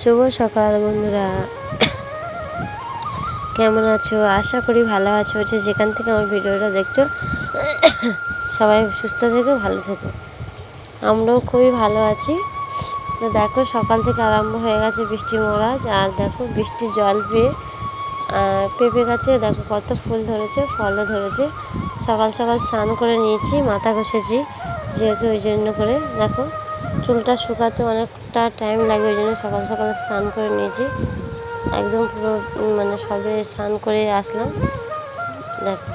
শুভ সকাল বন্ধুরা। কেমন আছো? আশা করি ভালো আছো যে যেখান থেকে আমার ভিডিওটা দেখছ। সবাই সুস্থ থেকো, ভালো থেকো। আমরাও খুবই ভালো আছি। তো দেখো, সকাল থেকে আরম্ভ হয়ে গেছে বৃষ্টি মরাজ আর দেখো, বৃষ্টির জল পেয়ে পেঁপে গাছে দেখো কত ফুল ধরেছে, ফলও ধরেছে। সকাল সকাল স্নান করে নিয়েছি, মাথা ঘষেছি, যেহেতু ওই জন্য করে। দেখো, চুলটা শুকাতে অনেকটা টাইম লাগে, ওই জন্য সকাল সকাল স্নান করে নিয়েছি। একদম পুরো মানে সবে স্নান করে আসলাম। দেখো,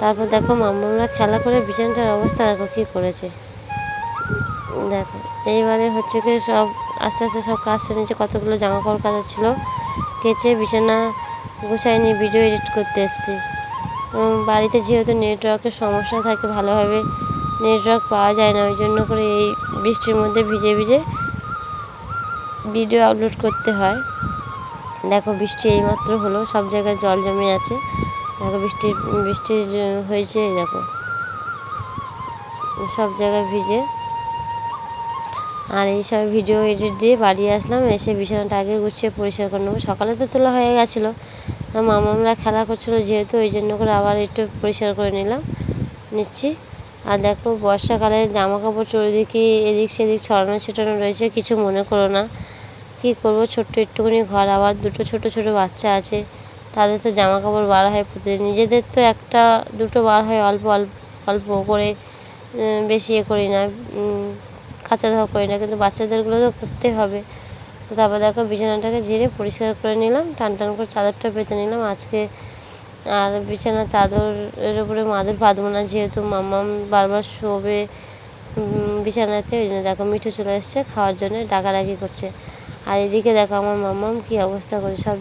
তারপর দেখো মামুরা খেলা করে বিছানাটার অবস্থা, দেখো কী করেছে। দেখো, এইবারে হচ্ছে কি সব আস্তে আস্তে সব কাজ সেরে নিয়েছে, কতগুলো জামা কাপড় কাচা ছিল কেচে বিছানা গুছাই নিয়ে ভিডিও এডিট করতে এসেছি। বাড়িতে যেহেতু নেটওয়ার্কের সমস্যা থাকে, ভালোভাবে নেটওয়ার্ক পাওয়া যায় না, ওই জন্য করে এই বৃষ্টির মধ্যে ভিজে ভিজে ভিডিও আপলোড করতে হয়। দেখো বৃষ্টি এইমাত্র হলো, সব জায়গায় জল জমে আছে। দেখো বৃষ্টি বৃষ্টি হয়েছে দেখো। সব জায়গায় ভিজে। আর এই সব ভিডিও এডিট দিয়ে বাড়ি আসলাম, এসে বিছানাটা আগে গুছিয়ে পরিষ্কার করে নেব। সকালে তো তোলা হয়ে গেছিল। মামামরা খেলা করছিল যেহেতু, ওই জন্য করে আবার একটু পরিষ্কার করে নিলাম, নিচ্ছি। আর দেখো, বর্ষাকালে জামা কাপড় চারিদিকে এদিক সেদিক ছড়ানো ছিটানো রয়েছে, কিছু মনে করো না। কী করব? ছোট্ট একটুখানি ঘর, আবার দুটো ছোট ছোট বাচ্চা আছে। তাদের তো জামা কাপড় বার হয় প্রতিদিন। নিজেদের তো একটা, দুটো বার হয় অল্প অল্প অল্প করে বেশি এ করি না কাঁচা ধোয়া করি না। কিন্তু বাচ্চাদেরগুলো তো করতে হবে। তারপর দেখো বিছানাটাকে ঝেড়ে পরিষ্কার করে নিলাম, টান টান করে চাদরটা পেতে নিলাম। আজকে আর বিছানা চাদরের উপরে মাদুর বাঁধবো না, যেহেতু মাম্মাম বারবার শোবে বিছানাতে। ওই জন্য দেখো মিঠু চলে এসছে, খাওয়ার জন্য ডাকাডাকি করছে। আর এদিকে দেখো আমার মাম্মাম কী অবস্থা করে, সব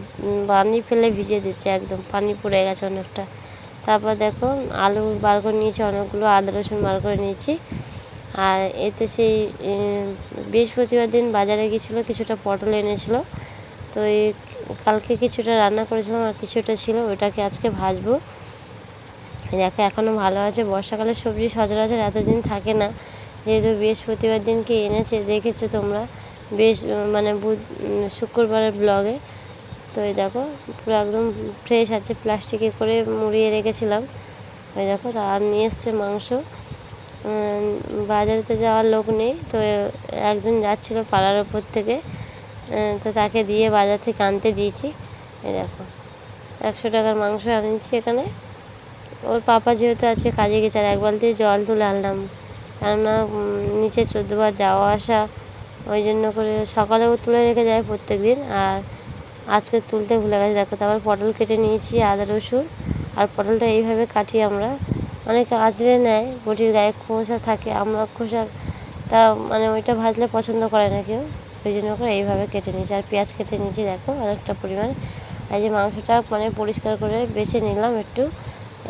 পানি ফেলে ভিজিয়ে দিচ্ছে একদম, পানি পড়ে গেছে অনেকটা। তারপর দেখো, আলু বার করে নিয়েছি, অনেকগুলো আদা, রসুন বার করে নিয়েছি। আর এতে সেই বৃহস্পতিবার দিন বাজারে গিয়েছিল কিছুটা পটল এনেছিলো। তো এই কালকে কিছুটা রান্না করেছিলাম, আর কিছুটা ছিল ওটাকে আজকে ভাজবো। দেখো এখনও ভালো আছে বর্ষাকালের সবজি সচরাচর এতদিন থাকে না। যেহেতু বৃহস্পতিবার দিনকে এনেছে, দেখেছ তোমরা। বেশ মানে বুধ শুক্রবারের ব্লগে তো এই দেখো, পুরো একদম ফ্রেশ আছে প্লাস্টিকে করে মুড়িয়ে রেখেছিলাম। ওই দেখো আর নিয়ে এসছে মাংস। বাজারেতে যাওয়ার লোক নেই, তো একজন যাচ্ছিল পাড়ার ওপর থেকে। তো তাকে দিয়ে বাজার থেকে আনতে দিয়েছি। এই দেখো, একশো টাকার মাংস আনিয়েছি এখানে। ওর পাপা যেহেতু আছে, কাজে গেছে, আর এক বালতি জল তুলে আনলাম। কেননা নিচে চোদ্দোবার যাওয়া আসা ওই জন্য করে সকালেও তুলে রেখে যায় প্রত্যেক দিন আর আজকে তুলতে ভুলে গেছে। দেখো, তারপর পটল কেটে নিয়েছি, আদা, রসুন আর পটলটা এইভাবে কাটি আমরা। অনেকে আঁচড়ে নেয়, বটির গায়ে খোসা থাকে, আমরা খোসাটা মানে ওইটা ভাজলে পছন্দ করে না কেউ। ওই জন্য করে এইভাবে কেটে নিয়েছি। আর পেঁয়াজ কেটে নিয়েছি, দেখো, অনেকটা পরিমাণে। আর যে মাংসটা মানে পরিষ্কার করে বেছে নিলাম একটু।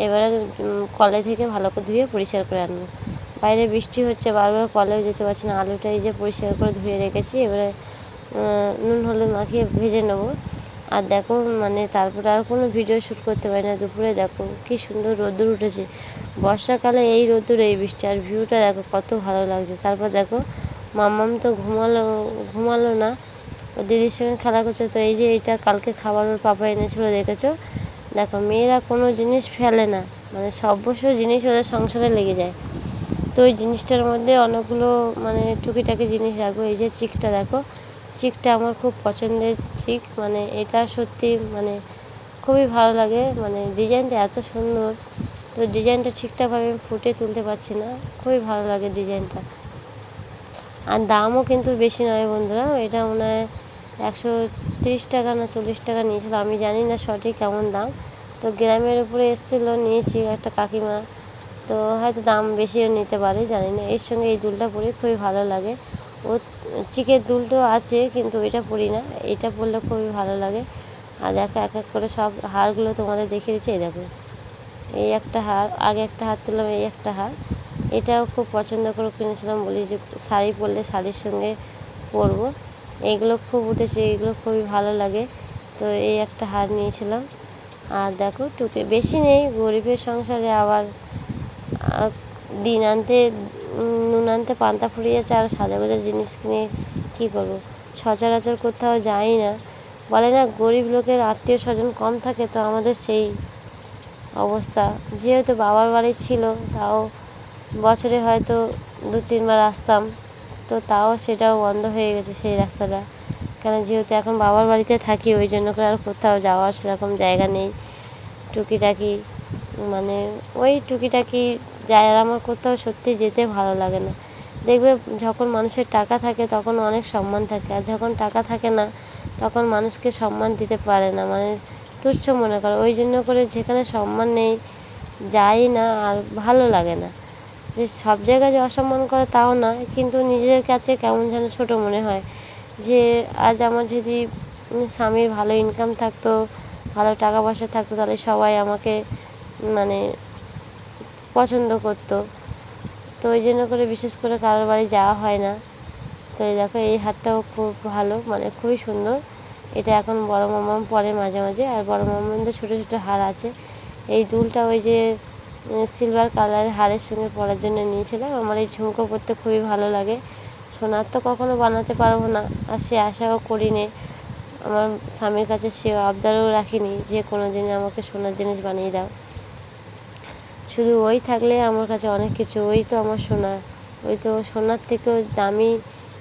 এবারে কলে থেকে ভালো করে ধুয়ে পরিষ্কার করে আনব। বাইরে বৃষ্টি হচ্ছে, বারবার কলেও যেতে পারছি না। আলুটা এই যে পরিষ্কার করে ধুয়ে রেখেছি, এবারে নুন হলুদ মাখিয়ে ভেজে নেব। আর দেখো মানে তারপরে আর কোনো ভিডিও শ্যুট করতে পারি না। দুপুরে দেখো কী সুন্দর রোদ্দুর উঠেছে। বর্ষাকালে এই রোদ্দুর, এই বৃষ্টি, আর ভিউটা দেখো কত ভালো লাগছে। তারপর দেখো, মাম্মাম তো ঘুমালো ঘুমালো না। ও দিদির সঙ্গে খেলা করছে, তো এই যে এইটা কালকে খাবার ওর পাপা এনেছিলো, দেখেছ? দেখো, মেয়েরা কোনো জিনিস ফেলে না। মানে সর্বস্ব জিনিস ওদের সংসারে লেগে যায়। তো ওই জিনিসটার মধ্যে অনেকগুলো মানে টুকিটাকি জিনিস রাখব। এই যে চিকটা দেখো, চিকটা আমার খুব পছন্দের চিক মানে এটা সত্যি মানে খুবই ভালো লাগে। মানে ডিজাইনটা এত সুন্দর, তো ডিজাইনটা ঠিকঠাকভাবে আমি ফুটে তুলতে পারছি না। খুবই ভালো লাগে ডিজাইনটা। আর দামও কিন্তু বেশি নয় বন্ধুরা, এটা মনে হয় একশো তিরিশ টাকা না চল্লিশ টাকা নিয়েছিল, আমি জানি না সঠিক কেমন দাম। তো গ্রামের উপরে এসেছিল, নিয়েছি একটা কাকিমা। তো হয়তো দাম বেশিও নিতে পারে জানি না এর সঙ্গে এই দুলটা পরে, খুবই ভালো লাগে। ও চিকের দুলটো আছে, কিন্তু এটা পরি না। এটা পরলে খুবই ভালো লাগে। আর দেখো, এক এক করে সব হারগুলো তোমাদের দেখিয়ে দিচ্ছি, এই দেখো। এই একটা হার আগে একটা হার তুললাম, এই একটা হার এটাও খুব পছন্দ করে কিনেছিলাম, বলি যে শাড়ি পরলে শাড়ির সঙ্গে পরবো। এগুলো খুব উঠেছে এইগুলো খুবই ভালো লাগে। তো এই একটা হার নিয়েছিলাম। আর দেখো, টুকে, বেশি নেই, গরিবের সংসারে আবার দিন আনতে নুন আনতে পান্তা ফুরিয়েছে আর সাজা গোজা জিনিস কিনে কী করব? সচরাচর কোথাও যাই না। বলে না, গরিব লোকের আত্মীয় স্বজন কম থাকে, তো আমাদের সেই অবস্থা। যেহেতু বাবার বাড়ি ছিল, তাও বছরে হয়তো দু তিনবার আসতাম, তো তাও সেটাও বন্ধ হয়ে গেছে সেই রাস্তাটা। কেন, যেহেতু এখন বাবার বাড়িতে থাকি, ওই জন্য করে আর কোথাও যাওয়ার সেরকম জায়গা নেই। টুকিটাকি মানে ওই টুকিটাকি যায় আর আমার কোথাও সত্যি যেতে ভালো লাগে না। দেখবে যখন মানুষের টাকা থাকে তখন অনেক সম্মান থাকে আর যখন টাকা থাকে না তখন মানুষকে সম্মান দিতে পারে না মানে তুচ্ছ মনে করে। ওই জন্য করে যেখানে সম্মান নেই, যাই না আর ভালো লাগে না। যে সব জায়গায় যে অসম্মান করে তাও না, কিন্তু নিজের কাছে কেমন যেন ছোটো মনে হয় যে আজ আমার যদি স্বামীর ভালো ইনকাম থাকতো, ভালো টাকা পয়সা থাকতো, তাহলে সবাই আমাকে মানে পছন্দ করতো। তো ওই জন্য করে বিশেষ করে কারোর বাড়ি যাওয়া হয় না। তো এই দেখো, এই হারটাও খুব ভালো মানে খুবই সুন্দর। এটা এখন বড় মামাম পরে মাঝে মাঝে, আর বড় মামামদের ছোটো ছোটো হার আছে। এই দুলটা ওই যে সিলভার কালারের হারের সঙ্গে পরার জন্য নিয়েছিলাম। আমার এই ঝুমকো পরতে খুবই ভালো লাগে। সোনার তো কখনো বানাতে পারব না, আর সে আশাও করি নে আমার স্বামীর কাছে সে আবদারও রাখিনি যে কোনো দিন আমাকে সোনার জিনিস বানিয়ে দাও। শুধু ওই থাকলে আমার কাছে অনেক কিছু, ওই তো আমার সোনা, ওই তো সোনার থেকেও দামি,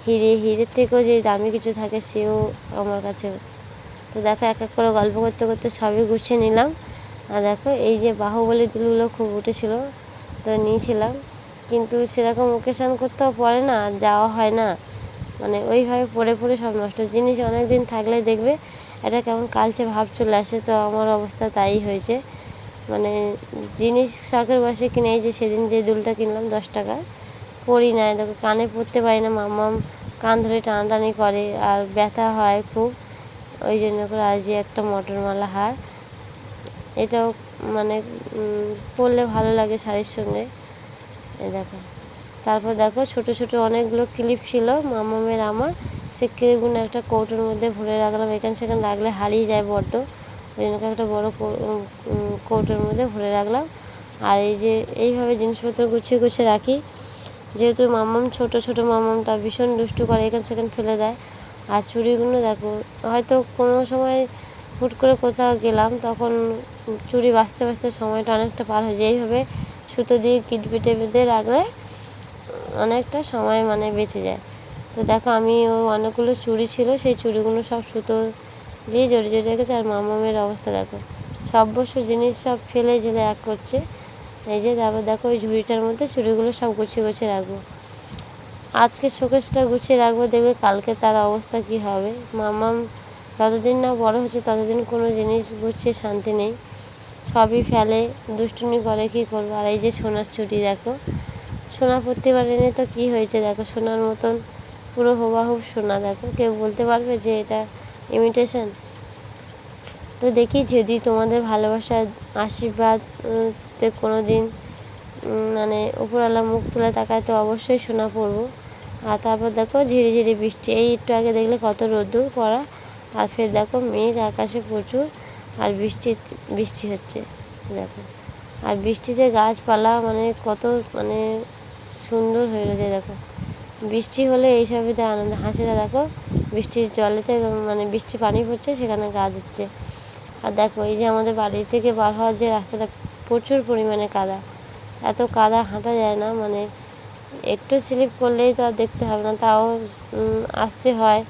হিরে, হিরের থেকেও যে দামি কিছু থাকে সেও আমার কাছে। তো দেখো এক এক করে গল্প করতে করতে সবই গুছিয়ে নিলাম। আর দেখো এই যে বাহুবলী দুলগুলো খুব উঠেছিল, তো নিয়েছিলাম। কিন্তু সেরকম ওকেশান করতেও পড়ে না, যাওয়া হয় না। মানে ওইভাবে পড়ে পড়ে সব নষ্ট। জিনিস অনেক দিন থাকলে দেখবে, এটা কেমন কালচে ভাব চলে আসে। তো আমার অবস্থা তাই হয়েছে। মানে জিনিস শখের বসে কিনে যে সেদিন যে দুলটা কিনলাম দশ টাকা, পরি না দেখো কানে পরতে পারি না, মাম্মাম কান ধরে টানাটানি করে, আর ব্যথা হয় খুব, ওই জন্য করে আজ যে একটা মটরমালা হার, এটাও মানে পরলে ভালো লাগে শাড়ির সঙ্গে এই দেখো। তারপর দেখো ছোট ছোট অনেকগুলো ক্লিপ ছিল মামামের আমার, সে ক্লিপগুলো একটা কৌটোর মধ্যে ভরে রাখলাম, এখানে সেখানে রাখলে হারিয়ে যায় বড্ড। জন্য একটা বড় কৌটোর মধ্যে ভরে রাখলাম। আর এই যে, এইভাবে জিনিসপত্র গুছিয়ে গুছিয়ে রাখি। যেহেতু মামাম ছোট ছোট মামামটা ভীষণ দুষ্টু করে এখানে সেখানে ফেলে দেয়। আর চুড়িগুলো দেখো, হয়তো কোনো সময় হুট করে কোথাও গেলাম, তখন চুড়ি বাঁচতে বাঁচতে সময়টা অনেকটা পার হয়ে যায়। এইভাবে সুতো দিয়ে কিটপিটে বেঁধে রাখলে অনেকটা সময় মানে বেঁচে যায়। তো দেখো আমি ও অনেকগুলো চুড়ি ছিল, সেই চুড়িগুলো সব সুতো দিয়ে জড়িয়ে জড়িয়ে রেখেছে আর মামামের অবস্থা দেখো। সর্বস্ব জিনিস সব ফেলে জেলে এক করছে। এই যে তারপর দেখো ওই ঝুড়িটার মধ্যে চুড়িগুলো সব গুছিয়ে গুছিয়ে রাখব। আজকে শোকেসটা গুছিয়ে রাখব, দেখবে কালকে তার অবস্থা কী হবে। মামাম যতদিন না বড় হচ্ছে, ততদিন কোনো জিনিস গুছিয়ে শান্তি নেই। সবই ফেলে, দুষ্টুমি করে কী করব? আর এই যে সোনার চুড়ি দেখো। সোনা প্রতিবার এনে তো কী হয়েছে? দেখো সোনার মতন পুরো হুবাহুব সোনা, দেখো। কেউ বলতে পারবে যে এটা ইমিটেশন তো দেখি যদি তোমাদের ভালোবাসার আশীর্বাদতে কোনো দিন মানে উপরওয়ালা মুখ তুলে তাকায়, তো অবশ্যই শোনা পরবো। আর তারপর দেখো ঝিরি ঝিরি বৃষ্টি, এই একটু আগে দেখলে কত রোদ্দুর পড়া। আর ফের দেখো মেঘ, আকাশে প্রচুর, আর বৃষ্টি বৃষ্টি হচ্ছে, দেখো। আর বৃষ্টিতে গাছপালা মানে কত মানে সুন্দর হয়ে রয়েছে, দেখো। বৃষ্টি হলে এই এইসবেতে আনন্দ হাসিরা দেখো। বৃষ্টির জলেতে মানে বৃষ্টি পানি পড়ছে, সেখানে গাছ হচ্ছে। আর দেখো, এই যে আমাদের বাড়ি থেকে বার হওয়ার যে রাস্তাটা প্রচুর পরিমাণে কাদা। এত কাদা হাঁটা যায় না মানে একটু স্লিপ করলেই তো আর দেখতে হবে না। তাও আসতে হয়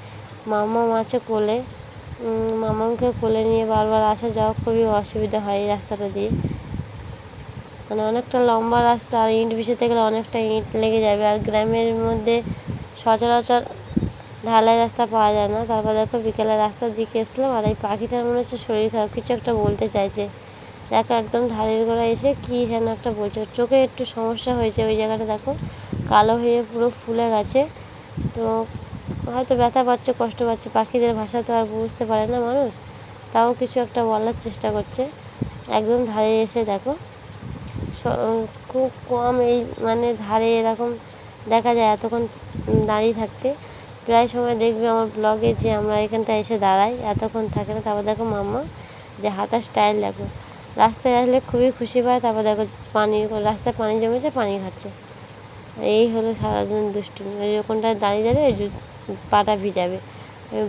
মামা আছে কোলে। মামাকে কোলে নিয়ে বারবার আসা যাওয়া খুবই অসুবিধা হয় এই রাস্তাটা দিয়ে। মানে অনেকটা লম্বা রাস্তা আর ইট বিছাতে গেলে অনেকটা ইট লেগে যাবে। আর গ্রামের মধ্যে সচরাচর ঢালাই রাস্তা পাওয়া যায় না। তারপর দেখো বিকেলে রাস্তার দিকে এসেছিলাম আর এই পাখিটার মনে হচ্ছে শরীর খারাপ। কিছু একটা বলতে চাইছে। দেখো একদম ধারের গোড়া এসে কী যেন একটা বলছে। চোখে একটু সমস্যা হয়েছে ওই জায়গাটা, দেখো। কালো হয়ে পুরো ফুলে গেছে। তো হয়তো ব্যথা পাচ্ছে, কষ্ট পাচ্ছে। পাখিদের ভাষা তো আর বুঝতে পারে না মানুষ। তাও কিছু একটা বলার চেষ্টা করছে। একদম ধারে এসে দেখো। খুব কম এই মানে ধারে এরকম দেখা যায় এতক্ষণ দাঁড়িয়ে থাকতে। প্রায় সময় দেখবে আমার ব্লগে যে আমরা এখানটা এসে দাঁড়াই, এতক্ষণ থাকে না। তারপর দেখো মাম্মা যে হাতার স্টাইল দেখো। রাস্তায় আসলে খুবই খুশি পায়। তারপর দেখো পানি, রাস্তায় পানি জমেছে, পানি খাচ্ছে। এই হলো সারাদিন দুষ্টুমি। ওই ওখানটায় দাঁড়িয়ে দাঁড়িয়ে ওই পাটা ভিজাবে।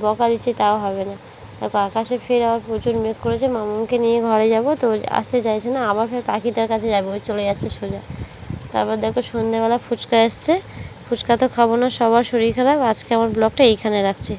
বকা দিচ্ছি, তাও হবে না। দেখো আকাশে ফের আবার প্রচুর মেঘ করেছে। মামুনকে নিয়ে ঘরে যাব তো, আসতে চাইছে না। আবার ফের পাখিটার কাছে যাবে। ওই চলে যাচ্ছে সোজা। তারপর দেখো সন্ধ্যেবেলা ফুচকা এসছে। ফুচকা তো খাব না, সবার শরীর খারাপ। আজকে আমার ব্লগটা এইখানে রাখছি।